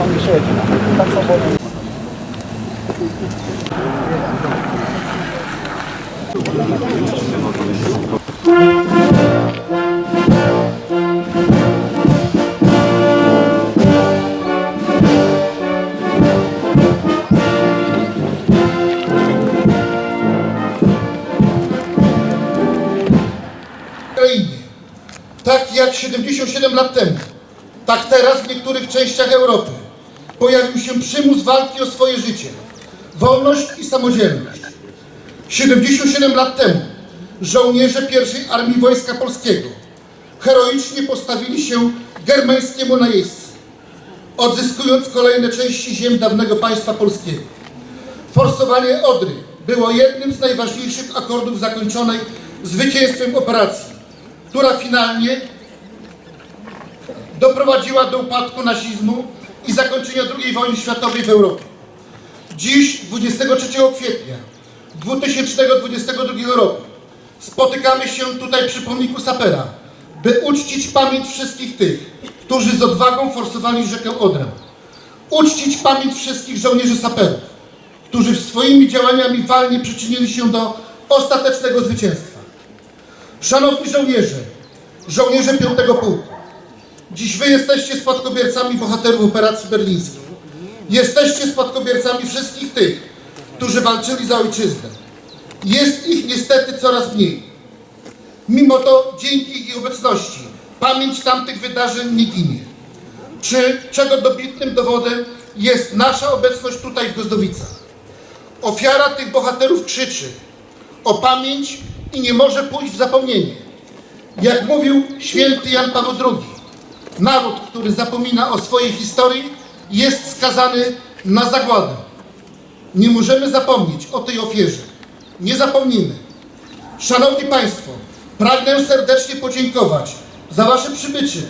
pan jeszcze rodzina. Tak samo. Tak jak 77 lat temu. Tak teraz w niektórych częściach Europy pojawił się przymus walki o swoje życie, wolność i samodzielność. 77 lat temu żołnierze pierwszej Armii Wojska Polskiego heroicznie postawili się germańskiemu najeźdźcy, odzyskując kolejne części ziem dawnego państwa polskiego. Forsowanie Odry było jednym z najważniejszych akordów zakończonej zwycięstwem operacji, która finalnie doprowadziła do upadku nazizmu i zakończenia II wojny światowej w Europie. Dziś, 23 kwietnia 2022 roku, spotykamy się tutaj przy pomniku Sapera, by uczcić pamięć wszystkich tych, którzy z odwagą forsowali rzekę Odrę. Uczcić pamięć wszystkich żołnierzy saperów, którzy swoimi działaniami walnie przyczynili się do ostatecznego zwycięstwa. Szanowni żołnierze, żołnierze 5 Pułku, dziś wy jesteście spadkobiercami bohaterów operacji berlińskiej. Jesteście spadkobiercami wszystkich tych, którzy walczyli za ojczyznę. Jest ich niestety coraz mniej. Mimo to dzięki ich obecności pamięć tamtych wydarzeń nie ginie. Czy czego dobitnym dowodem jest nasza obecność tutaj w Gozdowicach. Ofiara tych bohaterów krzyczy o pamięć i nie może pójść w zapomnienie. Jak mówił święty Jan Paweł II, naród, który zapomina o swojej historii, jest skazany na zagładę. Nie możemy zapomnieć o tej ofierze. Nie zapomnimy. Szanowni Państwo, pragnę serdecznie podziękować za Wasze przybycie.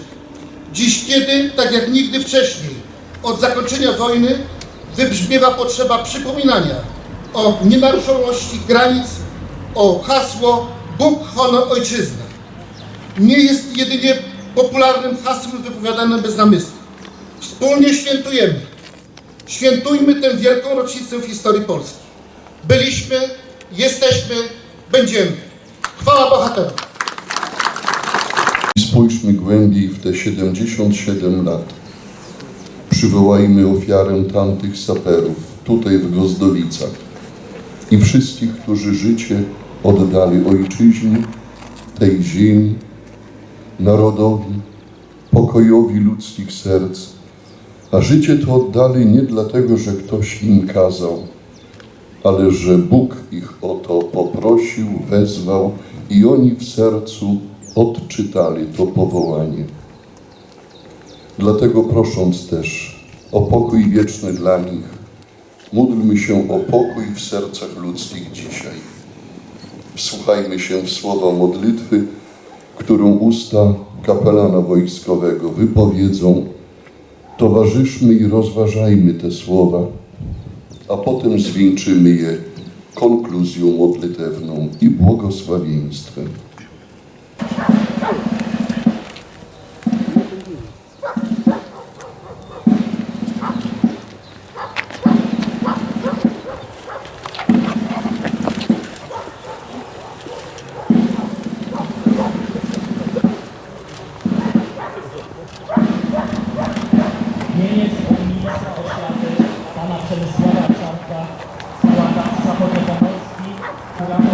Dziś, kiedy, tak jak nigdy wcześniej, od zakończenia wojny wybrzmiewa potrzeba przypominania o nienaruszalności granic, o hasło Bóg, honor, ojczyzna. Nie jest jedynie popularnym hasłem wypowiadanym bez namysłu. Wspólnie świętujemy. Świętujmy tę wielką rocznicę w historii Polski. Byliśmy, jesteśmy, będziemy. Chwała bohaterom! Spójrzmy głębiej w te 77 lat. Przywołajmy ofiarę tamtych saperów tutaj w Gozdowicach i wszystkich, którzy życie oddali ojczyźnie, tej ziemi, narodowi, pokojowi ludzkich serc, a życie to oddali nie dlatego, że ktoś im kazał, ale że Bóg ich o to poprosił, wezwał i oni w sercu odczytali to powołanie. Dlatego prosząc też o pokój wieczny dla nich, módlmy się o pokój w sercach ludzkich dzisiaj. Wsłuchajmy się w słowa modlitwy, którą usta kapelana wojskowego wypowiedzą. Towarzyszmy i rozważajmy te słowa, a potem zwieńczymy je konkluzją modlitewną i błogosławieństwem. nie jest on ministra oświaty pana Przemysława Czarka z Polski, która